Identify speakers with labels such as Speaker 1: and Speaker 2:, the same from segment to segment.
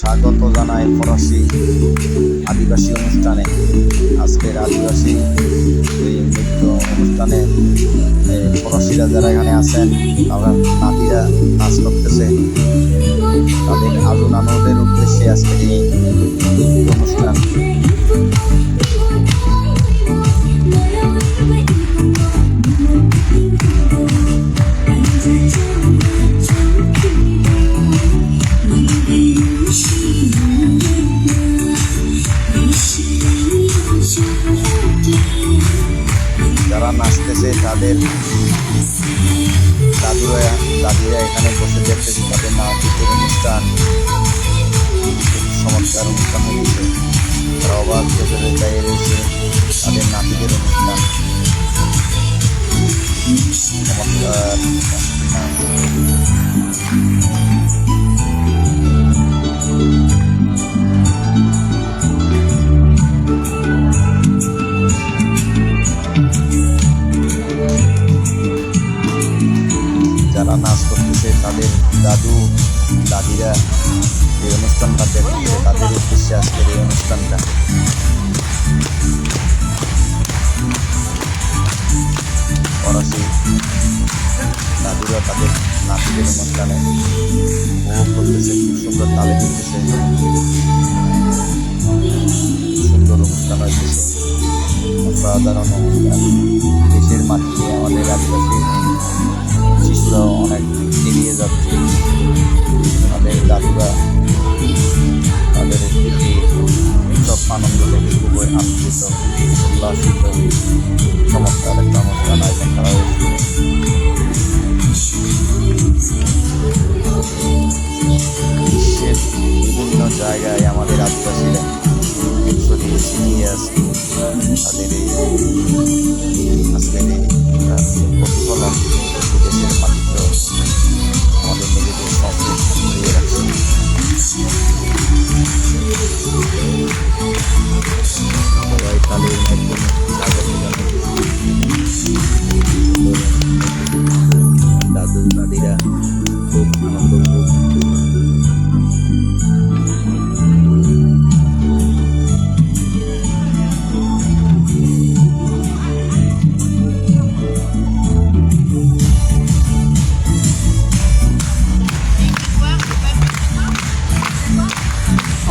Speaker 1: স্বাগত জানায় ফরাসি আদিবাসী অনুষ্ঠানে। আজকের আদিবাসী এই নৃত্য অনুষ্ঠানে ফরাসিরা যারা এখানে আছেন, তারা নাতিরা নাচ করতেছে। তাদের আজু নানুদের উদ্দেশ্যে আজকের এই যারা নাচতেছে, তাদের দাদুরা, দাদিরা এখানে বসে দেখতেছে তাদের নাতিদের অনুষ্ঠান চমৎকার অনুষ্ঠান হয়েছে। তারা অবাক চাইয়ে রয়েছে তাদের নাতিদের অনুষ্ঠান। যারা নাচ করতেছে, তাদের দাদু, দাদিরা এই অনুষ্ঠানটা দেখতেছে তাদের উদ্দেশ্যে আজকের এই অনুষ্ঠানটা। ফরাসি দাদুরা তাদের নাতিদের অনুষ্ঠানে উপভোগ করতেছে, খুব সুন্দর তালে দিতেছে সুন্দর অনুষ্ঠান হয়েছে। অসাধারণ দেশের মাটিতে আমাদের আদিবাসী শিশুরাও অনেক এগিয়ে যাচ্ছে। তাদের দাদুরা, তাদের এই উৎসব আনন্দ দেখে খুবই আনন্দিত, উল্লাসিত, চমৎকার একটা অনুষ্ঠান আয়োজন করা বিভিন্ন জায়গায় আমাদের আদিবাসীরা ছড়িয়ে ছিটিয়ে আছে তাদের আজকের এই 我以你不是。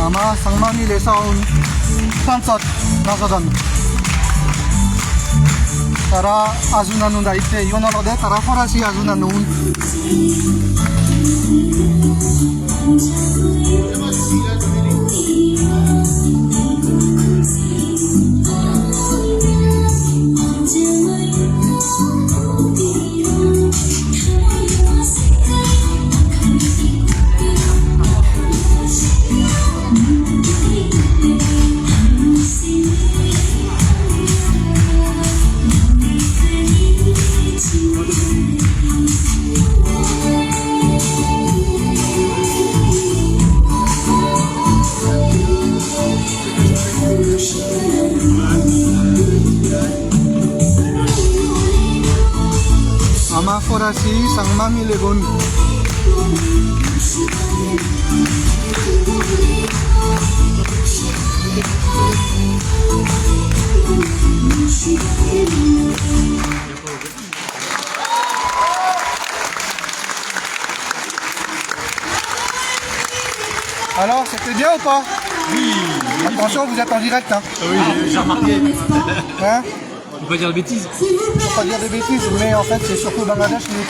Speaker 1: 아마 상만이 싸운 깜짝 나서던 따라
Speaker 2: 아주 나눈다 이때 요나로데 따라 파라시 아주 나눈 Thank you. फरासि Sangma मिलेगन Alors, c'était bien ou pas? Oui. Attention, vous êtes en direct, hein.
Speaker 3: Oui, j'ai remarqué.
Speaker 2: Hein?
Speaker 3: On peut pas dire de bêtises.
Speaker 2: Faut pas dire des bêtises, mais en fait, c'est surtout Bangladesh qui nous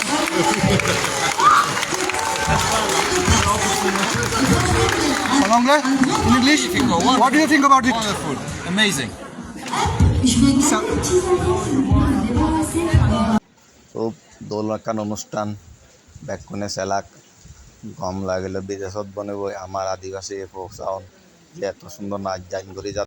Speaker 2: En anglais In English What do you think about it
Speaker 3: Wonderful. Amazing.
Speaker 1: খুব দোলকান অনুষ্ঠান ব্যাকুনে Selak গম লাগিলে বিদেশত বনিব আমার আদিবাসী folk chown যে এত সুন্দর নাচ জাইন করে